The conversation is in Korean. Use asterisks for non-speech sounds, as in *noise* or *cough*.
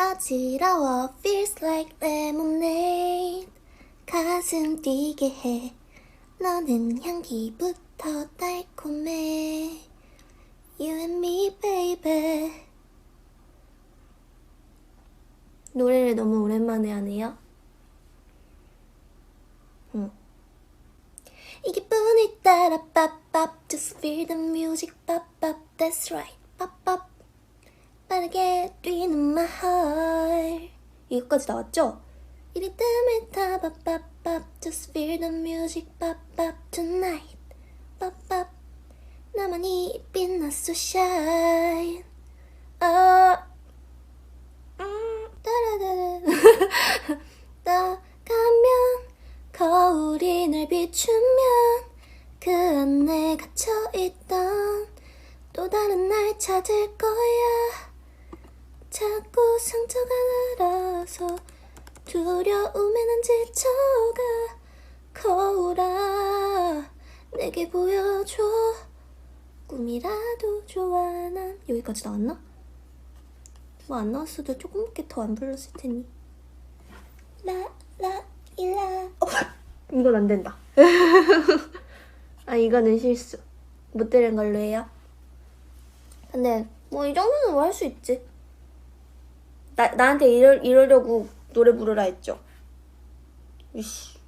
어지러워 feels like lemonade 가슴 뛰게 해 너는 향기부터 달콤해 You and me baby 노래를 너무 오랜만에 하네요 응. 이 기분을 따라 빡빡 Just feel the music 빡빡 That's right 빡빡 빠르게 뛰는 heart 이거까지 나왔죠? 이 리듬을 타봐 빡빡 Just feel the music 빡빡 Tonight. 빡빡 나만이 빛났어 shine 어. 음, 따라따라. *laughs* 떠가면 거울이 날 비추면 그 안에 갇혀있던 또 다른 날 찾을 거야 자꾸 상처가 날아서 두려움에 난 지쳐가. 거울아 내게 보여줘. 꿈이라도 좋아. 난 여기까지 나왔나? 뭐안 나왔어도 조금밖에 더 안 불렀을 테니. 라라 일라. 어, *laughs* 이건 안 된다. *laughs* 아 이거는 실수. 못 들은 걸로 해요. 근데 뭐 이 정도는 뭐 할 수 있지 나, 나한테 이러, 이러려고 노래 부르라 했죠. 이씨